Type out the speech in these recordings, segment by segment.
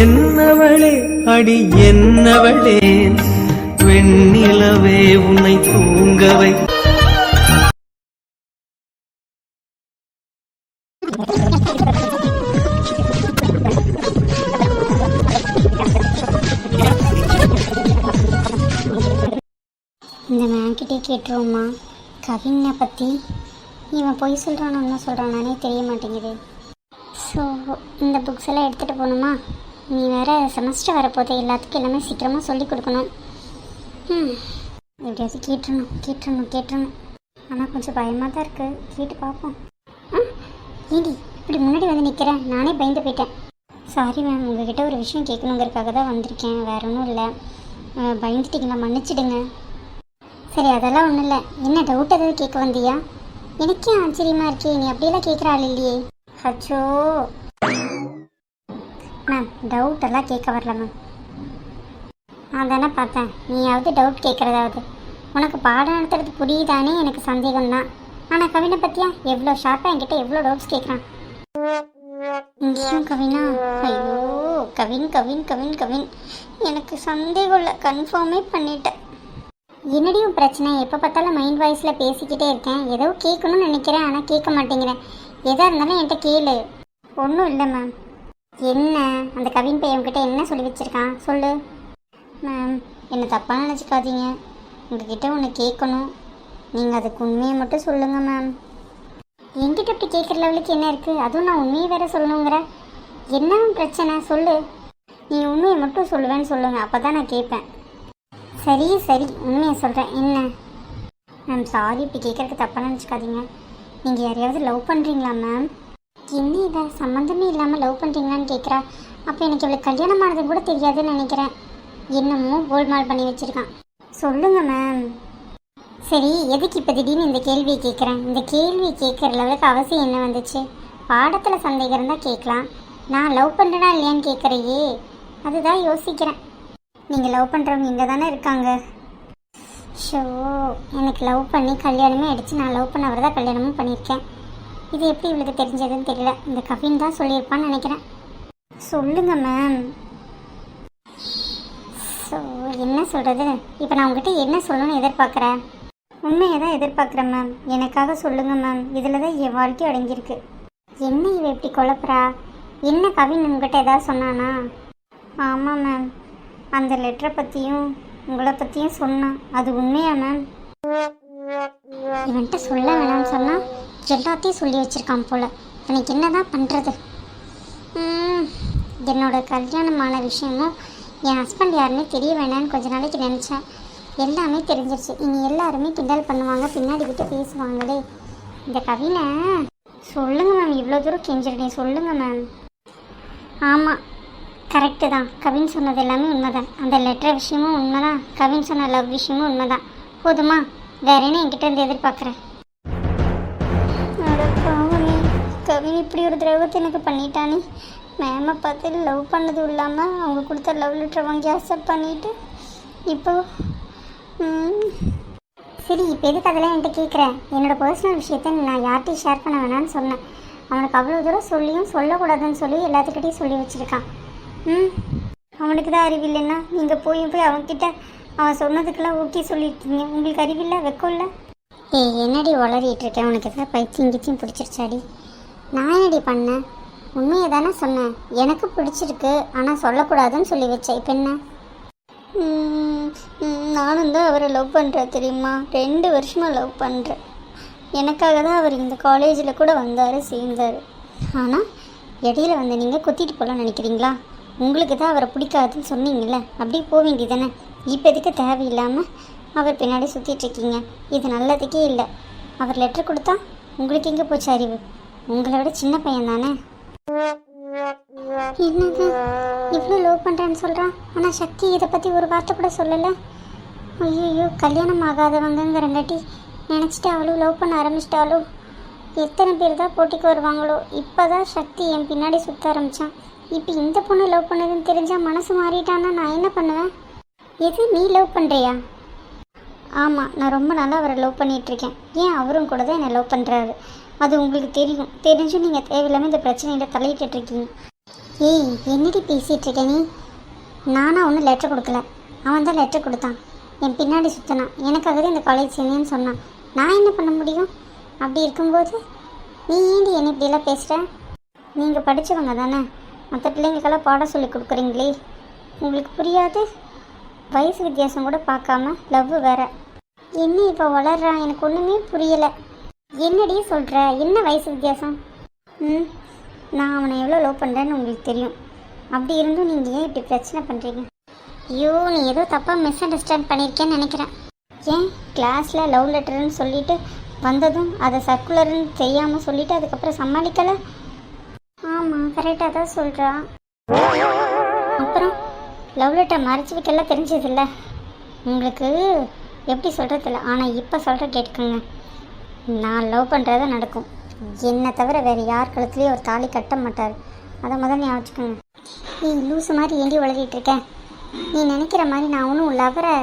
என்னவளே அடி என்னவளே வெண்ணிலவே உன்னை தூங்கவை. இந்த மேம்கிட்டே கேட்டுருவோம்மா. கவினை பற்றி இவன் பொய் சொல்கிறானோ என்ன சொல்கிறானே தெரிய மாட்டேங்குது. ஸோ இந்த புக்ஸ் எல்லாம் எடுத்துகிட்டு போகணுமா? நீ வேறு செமஸ்டர் வரப்போதே எல்லாத்துக்கும் எல்லாமே சீக்கிரமாக சொல்லி கொடுக்கணும். ம் எப்படியாவது கேட்டுடணும் கேட்டுடணும் கேட்டுடணும் ஆனால் கொஞ்சம் பயமாக தான் இருக்குது கேட்டு பார்ப்போம். ஆ ஏடி இப்படி முன்னாடி வந்து நிற்கிறேன் நானே பயந்து போயிட்டேன். சாரி மேம் உங்ககிட்ட ஒரு விஷயம் கேட்கணுங்கிறதுக்காக தான் வந்திருக்கேன். வேற ஒன்றும் இல்லை. அஹ், பயந்துட்டீங்களா மன்னிச்சிடுங்க. சரி அதெல்லாம் ஒன்றும் இல்லை. என்ன டவுட் ஏதாவது கேட்க வந்தியா? எனக்கே ஆச்சரியமா இருக்கே நீ அப்படியெல்லாம் கேட்குறாள் இல்லையே. அச்சோ. மேம் டவுட் எல்லாம் கேட்க வரல மேம் நான் தானே பார்த்தேன் நீயாவது டவுட் கேட்குறதாவது. உனக்கு பாடம் நடத்துறது புரியுதானே எனக்கு சந்தேகம் தான் ஆனால் கவினை பற்றியா எவ்வளோ ஷார்ப்பாக என்கிட்ட எவ்வளோ டவுட்ஸ் கேட்குறான் இங்கேயும் கவினா? ஐயோ கவின் கவின் கவின் கவின். எனக்கு சந்தேகம் இல்லை கன்ஃபார்மே பண்ணிட்டேன். என்னடி உன் பிரச்சனை? எப்போ பார்த்தாலும் மைண்ட் வாய்ஸில் பேசிக்கிட்டே இருக்கேன். ஏதோ கேட்கணும்னு நினைக்கிறேன் ஆனால் கேட்க மாட்டேங்கிறேன் எதாக இருந்தாலும் என்கிட்ட கேளு. ஒன்றும் இல்லை மேம் என்ன? அந்த கவின் பையன் உங்ககிட்ட என்ன சொல்லி வச்சிருக்கான்? சொல்லு. மேம் என்னை தப்பாக நினச்சிக்காதீங்க. உங்ககிட்ட ஒன்று கேட்கணும். நீங்கள் அதுக்கு உண்மையை மட்டும் சொல்லுங்கள் மேம் என்கிட்ட இப்படி கேட்குற லெவலுக்கு என்ன இருக்குது அதுவும் நான் உண்மையை வேற சொல்லணுங்கிற. என்ன பிரச்சனை? சொல்லு. நீ உண்மையை மட்டும் சொல்லுவேன்னு சொல்லுங்கள் அப்போ தான் நான் கேட்பேன். சரி சரி. உண்மையை சொல்கிறேன் என்ன? மேம் சாரி இப்படி கேட்குறதுக்கு தப்பாக நினச்சிக்காதீங்க. நீங்கள் யாரையாவது லவ் பண்ணுறீங்களா மேம் என்ன இதை? சம்மந்தமே இல்லாமல் லவ் பண்ணுறீங்களான்னு கேட்குறா அப்போ எனக்கு இவ்வளோ கல்யாணம் ஆனது கூட தெரியாதுன்னு நினைக்கிறேன். என்னமோ கோல்மால் பண்ணி வச்சுருக்கான். சொல்லுங்க மேம் சரி எதுக்கு இப்போ திடீர்னு இந்த கேள்வியை கேட்குறேன் இந்த கேள்வி கேட்குற லெவலுக்கு அவசியம் என்ன வந்துச்சு? பாடத்தில் சந்தேகம் இருந்தால் கேட்கலாம். நான் லவ் பண்ணுறேனா இல்லையான்னு கேட்குறையே அதுதான் யோசிக்கிறேன். நீங்கள் லவ் பண்ணுறவங்க இங்கே தானே இருக்காங்க. ஷோ எனக்கு லவ் பண்ணி கல்யாணமே அடித்து நான் லவ் பண்ணவர் தான் கல்யாணமும் பண்ணியிருக்கேன். இது எப்படி இவளுக்கு தெரிஞ்சதுன்னு தெரியல. இந்த கவின் தான் சொல்லியிருப்பான்னு நினைக்கிறேன். சொல்லுங்க மேம் ஸோ என்ன சொல்கிறது இப்போ நான் உங்ககிட்ட என்ன சொல்லணும்னு எதிர்பார்க்குறேன்? உண்மையை தான் எதிர்பார்க்குறேன் மேம் எனக்காக சொல்லுங்கள் மேம் இதில் தான் என் வாழ்க்கை அடங்கியிருக்கு. என்ன இவ இப்படி குழப்புறா? என்ன கவின் உங்ககிட்ட ஏதாவது சொன்னானா? ஆமாம் மேம் அந்த லெட்டரை பற்றியும் உங்களை பற்றியும் சொன்னான். அது உண்மையா மேம் இவன்கிட்ட சொல்ல வேணாம்னு சொன்னால் எல்லாத்தையும் சொல்லி வச்சிருக்கான் போல. எனக்கு என்னதான் பண்ணுறது என்னோட கல்யாணமான விஷயமும் என் ஹஸ்பண்ட் யாருன்னு தெரிய வேணாம்னு கொஞ்ச நாளைக்கு நினச்சேன். எல்லாமே தெரிஞ்சிருச்சு. இனி எல்லாருமே கிண்டல் பண்ணுவாங்க பின்னாடி கிட்ட பேசுவாங்களே. இந்த கவினை சொல்லுங்கள் மேம் இவ்வளோ தூரம் கெஞ்சிருக்கேன். சொல்லுங்கள் மேம் ஆமாம் கரெக்டு தான். கவின் சொன்னது எல்லாமே உண்மைதான். அந்த லெட்டர் விஷயமும் உண்மைதான். கவின் சொன்ன லவ் விஷயமும் உண்மைதான். போதுமா? வேற என்ன என்கிட்ட இருந்து எதிர்பார்க்குறேன் கவின் இப்படி ஒரு திரவத்தை எனக்கு பண்ணிட்டானே. மேமை பார்த்து லவ் பண்ணதும் இல்லாமல் அவங்க கொடுத்த லவ் லெட்டர் வாங்கி அக்செப்ட் பண்ணிட்டு இப்போ சரி இப்போ எதுக்கு அதெல்லாம் என்கிட்ட கேட்குறேன் என்னோட பர்சனல் விஷயத்த நான் யார்கிட்டையும் ஷேர் பண்ண வேணாம்னு சொன்னேன். அவனுக்கு அவ்வளோ தூரம் சொல்லியும் சொல்லக்கூடாதுன்னு சொல்லி எல்லாத்துக்கிட்டையும் சொல்லி வச்சுருக்கான். ம். அவனுக்கு தான் அறிவில்லைன்னா நீங்கள் போய் போய் அவன்கிட்ட அவன் சொன்னதுக்கெல்லாம் ஓகே சொல்லியிருக்கீங்க உங்களுக்கு அறிவில்லை? வெக்கம் இல்லை? ஏய் என்னடி உளறிட்டு இருக்கேன் உனக்கு எதாவது பைத்தியம் கிச்சியும் பிடிச்சிருச்சாடி? நான் என்னடி பண்ணேன்? உண்மையை தானே சொன்னேன். எனக்கு பிடிச்சிருக்கு ஆனால் சொல்லக்கூடாதுன்னு சொல்லி வச்சேன். இப்போ என்ன? நானும் தான் அவரை லவ் பண்ணுறேன் தெரியுமா? ரெண்டு வருஷமாக லவ் பண்ணுறேன் எனக்காக தான் அவர் இந்த காலேஜில் கூட வந்தார் சேர்ந்தார். ஆனால் இடையில வந்து நீங்கள் குத்திட்டு போகலான்னு நினைக்கிறீங்களா? உங்களுக்கு தான் அவரை பிடிக்காதுன்னு சொன்னீங்கல்ல? அப்படியே போக வேண்டியதானே இப்போ எதுக்கு தேவையில்லாமல் அவர் பின்னாடி சுற்றிட்டு இருக்கீங்க? இது நல்லதுக்கே இல்லை. அவர் லெட்டர் கொடுத்தா உங்களுக்கு எங்கே போச்சு அறிவு? உங்களை விட சின்ன பையன் தானே? என்னது? இவ்வளோ லவ் பண்ணுறேன்னு சொல்கிறான் ஆனால் சக்தி இதை பற்றி ஒரு வார்த்தை கூட சொல்லலை. ஐயோ கல்யாணம் ஆகாதவங்கங்கிறங்காட்டி நினச்சிட்டு அவளும் லவ் பண்ண ஆரம்பிச்சிட்டாலும் எத்தனை பேர் தான் போட்டிக்கு வருவாங்களோ? இப்போ தான் சக்தி என் பின்னாடி சுற்ற ஆரம்பித்தான் இப்போ இந்த பொண்ணு லவ் பண்ணதுன்னு தெரிஞ்சால் மனசு மாறிட்டான்னா நான் என்ன பண்ணுவேன்? எது நீ லவ் பண்ணுறியா ஆமாம் நான் ரொம்ப நாளாக அவரை லவ் பண்ணிகிட்ருக்கேன் ஏன் அவரும் கூட தான் என்னை லவ் பண்ணுறாரு அது உங்களுக்கு தெரியும். தெரிஞ்சும் நீங்கள் தேவையில்லாமல் இந்த பிரச்சனையில் தலையிட்டுருக்கீங்க ஏய் என்னடி பேசிகிட்டு இருக்க நீ? நானாக ஒன்றும் லெட்டர் கொடுக்கல. அவன் தான் லெட்டர் கொடுத்தான். என் பின்னாடி சுற்றினான் எனக்காக இந்த காலேஜ் சேர்ந்தேன்னு சொன்னான். நான் என்ன பண்ண முடியும்? அப்படி இருக்கும்போது நீ ஏண்டி என்ன இப்படியெல்லாம் பேசுகிற நீங்கள் படித்தவங்க தானே. மற்ற பிள்ளைங்களுக்கெல்லாம் பாடம் சொல்லி கொடுக்குறீங்களே. உங்களுக்கு புரியாது? வயசு வித்தியாசம் கூட பார்க்காம லவ் வேற. என்ன இப்போ வளர்றான் எனக்கு ஒன்றுமே புரியலை. என்னடி சொல்கிற என்ன வயசு வித்தியாசம்? ம் நான் அவனை எவ்வளோ லவ் பண்ணுறேன்னு உங்களுக்கு தெரியும். அப்படி இருந்தும் நீங்கள் ஏன் இப்படி பிரச்சனை பண்ணுறீங்க ஐயோ நீ ஏதோ தப்பாக மிஸ் அண்டர்ஸ்டாண்ட் பண்ணியிருக்கேன்னு நினைக்கிறேன். ஏன்? கிளாஸில் லவ் லெட்டர்னு சொல்லிட்டு வந்ததும் அதை சர்க்குலர்னு தெரியாமல் சொல்லிவிட்டு அதுக்கப்புறம் சமாளிக்கலை? ஆமாம் கரெக்டாக தான் சொல்கிறா அப்புறம் லவ் லெட்டர் மறைச்சி வைக்கலாம் தெரிஞ்சதில்ல. உங்களுக்கு எப்படி சொல்கிறதில்ல ஆனால் இப்போ சொல்கிற கேட்டுக்கோங்க. நான் லவ் பண்ணுறத நடக்கும். என்னை தவிர வேறு யார் கழுத்துலேயும் ஒரு தாலி கட்ட மாட்டார். அதை முதல்ல ஞாபகம் வச்சுக்கோங்க. நீ லூசு மாதிரி ஏண்டி உளறிட்டு இருக்கேன் நீ நினைக்கிற மாதிரி நான் ஒன்றும் லவரை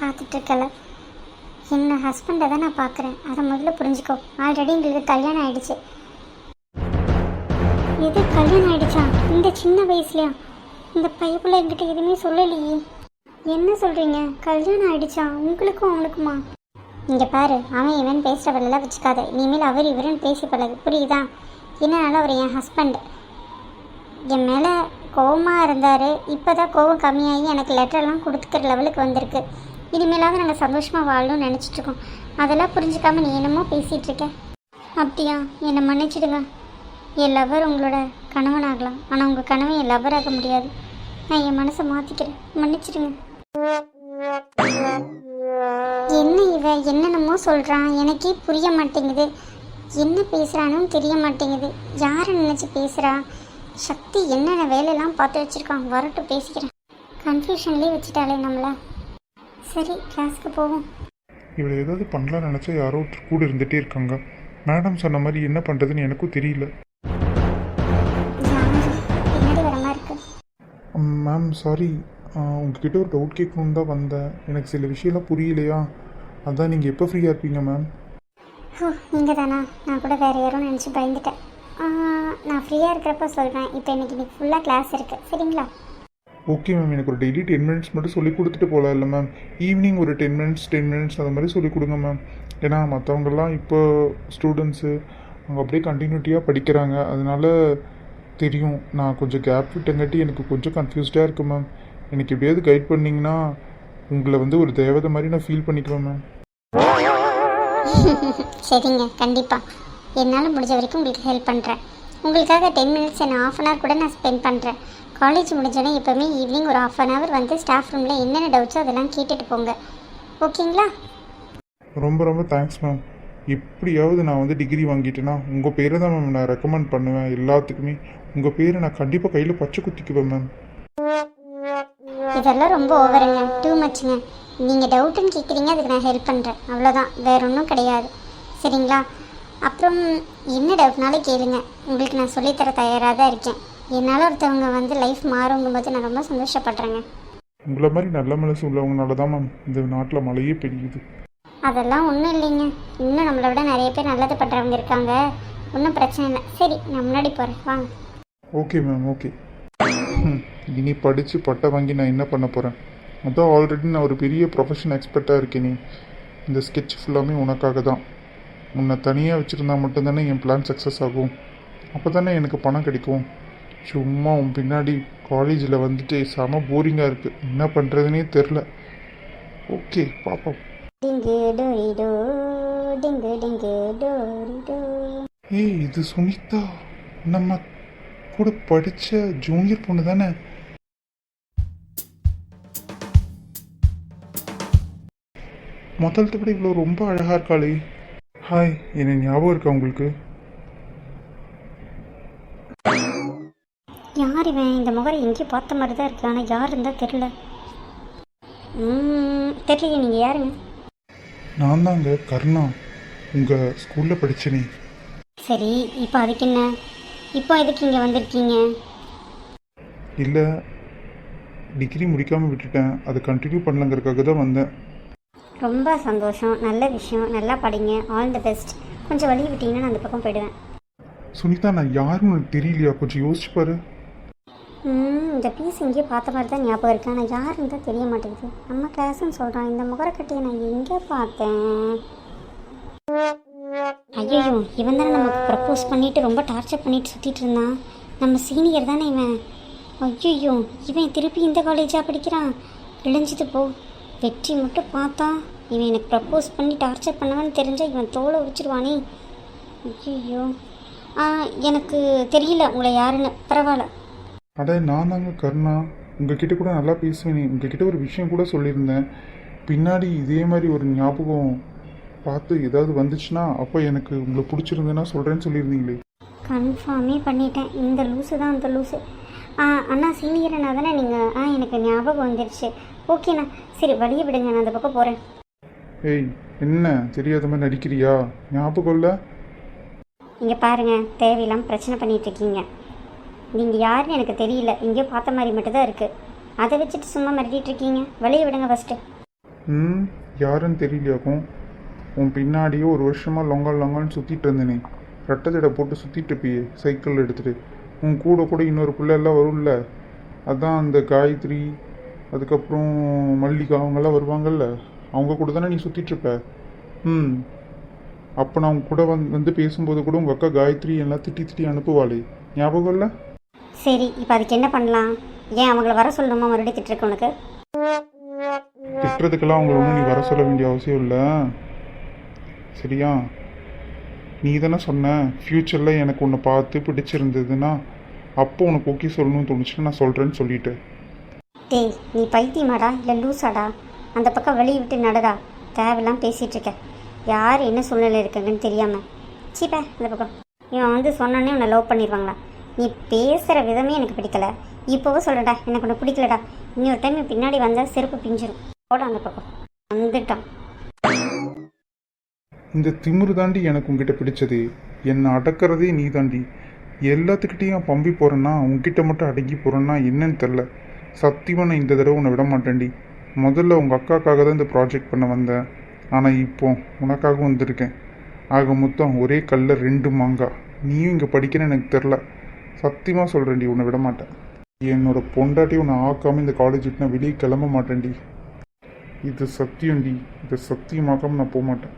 பார்த்துட்ருக்கல என்ன ஹஸ்பண்டை தான் நான் பார்க்குறேன் அதை முதல்ல புரிஞ்சுக்கோ. ஆல்ரெடி எங்களுக்கு கல்யாணம் ஆகிடுச்சு எது கல்யாணம் ஆயிடுச்சா இந்த சின்ன வயசுலயா? இந்த பைப்பில் என்கிட்ட எதுவுமே சொல்லலையே. என்ன சொல்றீங்க? கல்யாணம் ஆயிடுச்சா உங்களுக்கும் அவனுக்குமா இங்க பாரு அவன் இவன் பேசுகிறவளெல்லாம் வச்சுக்காத. இனிமேல் அவர் இவருன்னு பேசி பழகு. புரியுதா? என்னனாலும் அவர் என் ஹஸ்பண்ட் என் மேலே கோவமாக இருந்தார். இப்போ தான் கோவம் கம்மியாகி எனக்கு லெட்டர்லாம் கொடுத்துக்கிற லெவலுக்கு வந்திருக்கு. இனிமேலாவது நாங்கள் சந்தோஷமாக வாழணும்னு நினச்சிட்ருக்கோம் அதெல்லாம் புரிஞ்சுக்காம நீ என்னமோ பேசிகிட்ருக்க அப்படியா? என்னை மன்னிச்சிடுங்க. என் லவர் உங்களோட கணவன் ஆகலாம் ஆனால் உங்கள் கணவன் என் லவர் ஆக முடியாது. நான் என் மனசை மாற்றிக்கிறேன் மன்னிச்சிடுங்க. என்ன இவ? என்னென்னமோ சொல்கிறான் எனக்கே புரிய மாட்டேங்குது. என்ன பேசுகிறானும் தெரிய மாட்டேங்குது. யாரை நினச்சி பேசுகிறா சக்தி என்னென்ன வேலையெல்லாம் பார்த்து வச்சுருக்கான்? வரட்டும் பேசிக்கிறேன். கன்ஃபியூஷன்லேயே வச்சுட்டாலே நம்மளை. சரி கிளாஸ்க்கு போவோம். இவளை ஏதாவது பண்ணலாம்னு நினச்சா யாரோ ஒருத்தர் கூட இருந்துகிட்டே இருக்காங்க. மேடம் சொன்ன மாதிரி என்ன பண்ணுறதுன்னு எனக்கும் தெரியல. மேம் சாரி உங்ககிட்ட ஒரு டவுட் கேட்கணுன்னு தான் வந்தேன். எனக்கு சில விஷயம்லாம் புரியலையா? அதான் நீங்கள் எப்போ ஃப்ரீயாக இருப்பீங்க மேம் நீங்கள் தானா நான் கூட வேறு யாரும் நினச்சி பயந்துட்டேன். நான் ஃப்ரீயாக இருக்கிறப்ப சொல்கிறேன் இப்போ இன்னைக்கு இன்னைக்கு ஃபுல்லாக கிளாஸ் இருக்குது சரிங்களா? ஓகே மேம் எனக்கு ஒரு டெய்லி டென் மினிட்ஸ் மட்டும் சொல்லி கொடுத்துட்டு போகலாம் இல்லை மேம் ஈவினிங் ஒரு டென் மினிட்ஸ் டென் மினிட்ஸ் அந்த மாதிரி சொல்லி கொடுங்க மேம் ஏன்னா மற்றவங்கெல்லாம் இப்போ ஸ்டூடெண்ட்ஸு அவங்க அப்படியே கண்டினியூட்டியாக படிக்கிறாங்க. அதனால தெரியும். நான் கொஞ்சம் கேப் விட்டங்காட்டி எனக்கு கொஞ்சம் கன்ஃபியூஸ்டாக இருக்கு மேம் எனக்கு எப்படியாவது கைட் பண்ணிங்கன்னா உங்களை வந்து ஒரு தேவதை மாதிரி நான் ஃபீல் பண்ணிக்குவேன் மேம் சரிங்க கண்டிப்பாக என்னால் முடிஞ்ச வரைக்கும் உங்களுக்கு ஹெல்ப் பண்ணுறேன் உங்களுக்காக டென் மினிட்ஸ் என்ன ஆஃப் அன் ஹவர் கூட நான் ஸ்பெண்ட் பண்ணுறேன் காலேஜ் முடிஞ்சோடனே எப்போவுமே ஈவினிங் ஒரு ஆஃப் அன் ஹவர் வந்து ஸ்டாஃப் ரூமில் என்னென்ன டவுட்ஸோ அதெல்லாம் கேட்டுட்டு போங்க. ஓகேங்களா ரொம்ப ரொம்ப தேங்க்ஸ் மேம் எப்படியாவது நான் வந்து டிகிரி வாங்கிட்டேன்னா உங்கள் பேரை தான் மேம் நான் ரெக்கமெண்ட் பண்ணுவேன் எல்லாத்துக்குமே. உங்கள் பேரை நான் கண்டிப்பாக கையில் பச்சை குத்திக்குவேன் மேம் இதெல்லாம் ரொம்ப ஓவருங்க டூ மச்சுங்க நீங்கள் டவுட்டுன்னு கேட்குறீங்க அதுக்கு நான் ஹெல்ப் பண்ணுறேன் அவ்வளோதான் வேற ஒன்றும் கிடையாது. சரிங்களா? அப்புறம் என்ன டவுட்னாலும் கேளுங்க. உங்களுக்கு நான் சொல்லித்தர தயாராக தான் இருக்கேன். என்னால் ஒருத்தவங்க வந்து லைஃப் மாறுங்கும்போது நான் ரொம்ப சந்தோஷப்படுறேங்க. உங்களை மாதிரி நல்ல மனசு உள்ளவங்கனால தான் மேம் இந்த நாட்டில் மழையே பெய்யுது. அதெல்லாம் ஒன்றும் இல்லைங்க. இன்னும் நம்மளை விட நிறைய பேர் நல்லது பண்ணுறவங்க இருக்காங்க. ஒன்றும் பிரச்சனை இல்லை. சரி நான் முன்னாடி போகிறேன் வாங்க. Okay ma'am okay. ம், இனி படித்து பட்டை வாங்கி நான் என்ன பண்ண போகிறேன் அதான் ஆல்ரெடி நான் ஒரு பெரிய ப்ரொஃபஷன் எக்ஸ்பர்ட்டாக இருக்கேனே. இந்த ஸ்கெட்ச் ஃபுல்லாமே உனக்காக தான். உன்னை தனியாக வச்சுருந்தா மட்டும்தானே என் பிளான் சக்ஸஸ் ஆகும். அப்போ தானே எனக்கு பணம் கிடைக்கும். சும்மா உன் பின்னாடி காலேஜில் வந்துட்டு செம போரிங்காக இருக்குது என்ன பண்ணுறதுனே தெரில ஓகே பார்ப்போம் டிங்கு டோரி டோ டிங்கு டிங்கு டோரி டோ ஏய் இது சுனிதா. நம்ம கூட படித்த ஜூனியர் பொண்ணு தானே? முதல்த்த விட இவ்வளோ ரொம்ப அழகாக இருக்காளே. ஹாய் என்ன ஞாபகம் இருக்கா உங்களுக்கு? யார் இவன்? இந்த முகரை எங்கேயோ பார்த்த மாதிரி தான் இருக்கு. ஆனால் யார் இருந்தால் தெரில தெரியல நீங்கள் யாருங்க? நான் தாங்க கர்ணா உங்கள் ஸ்கூலில் படித்தனே சரி இப்போ அதுக்கு என்ன? இப்போ எதுக்கு இங்கே வந்திருக்கீங்க? இல்லை டிகிரி முடிக்காமல் விட்டுட்டேன். அதை கண்டினியூ பண்ணலங்கிறதுக்காக தான் வந்தேன். ரொம்ப சந்தோஷம். நல்ல விஷயம். நல்லா படிங்க. ஆல் தி பெஸ்ட் கொஞ்சம் வழி விட்டீங்கன்னா நான் அந்த பக்கம் போயிடுவேன். சுனிதா நான் யாருன்னு உனக்கு தெரியலையா? கொஞ்சம் யோசிச்சு பாரு. ம், இந்த பீஸ் இங்கேயே பார்த்த மாதிரி தான் ஞாபகம் இருக்கு. ஆனால் யாருன்னு தான் தெரிய மாட்டேங்குது. நம்ம கிளாஸ்ன்னு சொல்கிறான் இந்த முகரக்கட்டையை நான் எங்கே பார்த்தேன்? ஐயோ இவன் தானே நமக்கு ப்ரப்போஸ் பண்ணிட்டு ரொம்ப டார்ச்சர் பண்ணிட்டு சுற்றிட்டு இருந்தான். நம்ம சீனியர் தானே இவன்? ஐயோ இவன் திருப்பி இந்த காலேஜாக படிக்கிறான்? இழிஞ்சிது போ. வெற்றி மட்டும் பார்த்தா இவன் எனக்கு ப்ரப்போஸ் பண்ணி டார்ச்சர் பண்ணவன்னு தெரிஞ்சா இவன் தோலை உரிச்சிருவானே. ஐயோ எனக்கு தெரியல உங்களை யாருன்னு. பரவாயில்ல. அட நான் தாங்க கருணா. உங்ககிட்ட கூட நல்லா பேசுவேனே. உங்ககிட்ட ஒரு விஷயம் கூட சொல்லியிருந்தேன். பின்னாடி இதே மாதிரி ஒரு ஞாபகம் பார்த்து ஏதாவது வந்துச்சுன்னா அப்போ எனக்கு உங்களை பிடிச்சிருந்ததுன்னா சொல்கிறேன்னு சொல்லியிருந்தீங்களே. கன்ஃபார்மே பண்ணிட்டேன். இந்த லூஸு தான் அந்த லூஸு ஆ அண்ணா சீனியர்னா தானே நீங்கள் ஆ எனக்கு ஞாபகம் வந்துருச்சு. ஓகேண்ணா சரி வழியை விடுங்க. நான் அந்த பக்கம் போகிறேன் ஏய் என்ன? தெரியாத மாதிரி நடிக்கிறியா? ஞாபகம் இல்லை? இங்கே பாருங்கள் தேவையில்லாமல் பிரச்சனை பண்ணிட்டு இருக்கீங்க. நீங்கள் யாருன்னு எனக்கு தெரியல. எங்கேயோ பார்த்த மாதிரி மட்டும்தான் இருக்குது அதை வச்சுட்டு சும்மா மிரட்டிட்டு இருக்கீங்க. வெளியே விடுங்க ஃபஸ்ட்டு ம் யாருன்னு தெரியலையாக்கும். உன் பின்னாடியே ஒரு வருஷமாக லொங்கால் லொங்கான்னு சுற்றிட்டு இருந்தேனே. ரெட்டை போட்டு சுற்றிட்டு இருப்பியே சைக்கிள் எடுத்துகிட்டு உன் கூட கூட இன்னொரு பிள்ளை எல்லாம் வரும்ல. அதான் அந்த காயத்ரி அதுக்கப்புறம் மல்லிகா அவங்கெல்லாம் வருவாங்கல்ல. அவங்க கூட தானே நீ சுற்றிட்டு இருப்ப? ம். அப்போ நான் உன் கூட வந்து வந்து பேசும்போது கூட உங்கள் அக்கா காயத்ரி எல்லாம் திட்டி திட்டி அனுப்புவாளே. ஞாபகம் இல்லை? சரி இப்போ அதுக்கு என்ன பண்ணலாம்? ஏன் அவங்கள வர சொல்லணுமா? மறுபடியும் திட்டுருக்கு உனக்கு? திட்டுறதுக்கெல்லாம் அவங்கள ஒன்றும் நீ வர சொல்ல வேண்டிய அவசியம் இல்லை. சரியா? நீ தானே சொன்ன ஃப்யூச்சரில் எனக்கு உன்னை பார்த்து பிடிச்சிருந்ததுன்னா அப்போ உனக்கு ஓகே சொல்லணும்னு தோணுச்சுன்னா நான் சொல்கிறேன்னு சொல்லிட்டு டேய் நீ பைத்தியமாடா? இல்லை லூசாடா? அந்த பக்கம் வெளியே விட்டு நடடா. தேவையில்லாம் பேசிகிட்டு இருக்க. யார் என்ன சூழ்நிலை இருக்காங்கன்னு தெரியாமல் சீப்பா இந்த பக்கம். இவன் வந்து சொன்னானே உன்னை லவ் பண்ணிடுவாங்களா நீ பேசுகிற விதமே எனக்கு பிடிக்கல. இப்போவும் சொல்கிறடா எனக்கு ஒன்று பிடிக்கலடா. இன்னொரு டைம் பின்னாடி வந்தால் செருப்பு பிஞ்சிரும். போட அந்த பக்கம். வந்துட்டான். இந்த திமிரு தாண்டி எனக்கு உங்ககிட்ட பிடிச்சது. என்னை அடக்கிறதே நீ தாண்டி. எல்லாத்துக்கிட்டேயும் பம்பி போகிறேன்னா உங்ககிட்ட மட்டும் அடங்கி போகிறேன்னா என்னன்னு தெரில சத்தியமாக நான் இந்த தடவை உன்னை விட மாட்டேன்டி. முதல்ல உங்கள் அக்காக்காக தான் இந்த ப்ராஜெக்ட் பண்ண வந்தேன். ஆனால் இப்போ உனக்காக வந்திருக்கேன். ஆக மொத்தம் ஒரே கல்லில் ரெண்டு மாங்காய் நீயும் இங்கே படிக்கிறேன்னு எனக்கு தெரில சத்தியமாக சொல்கிறேன்டி உன்னை விட மாட்டேன் என்னோட பொண்டாட்டி உன்னை ஆக்காமல் இந்த காலேஜ் விட்டு நான் வெளியே கிளம்ப மாட்டேன்டி. இது சத்தியம்டி. இதை சத்தியமாக்காமல் நான் போக மாட்டேன்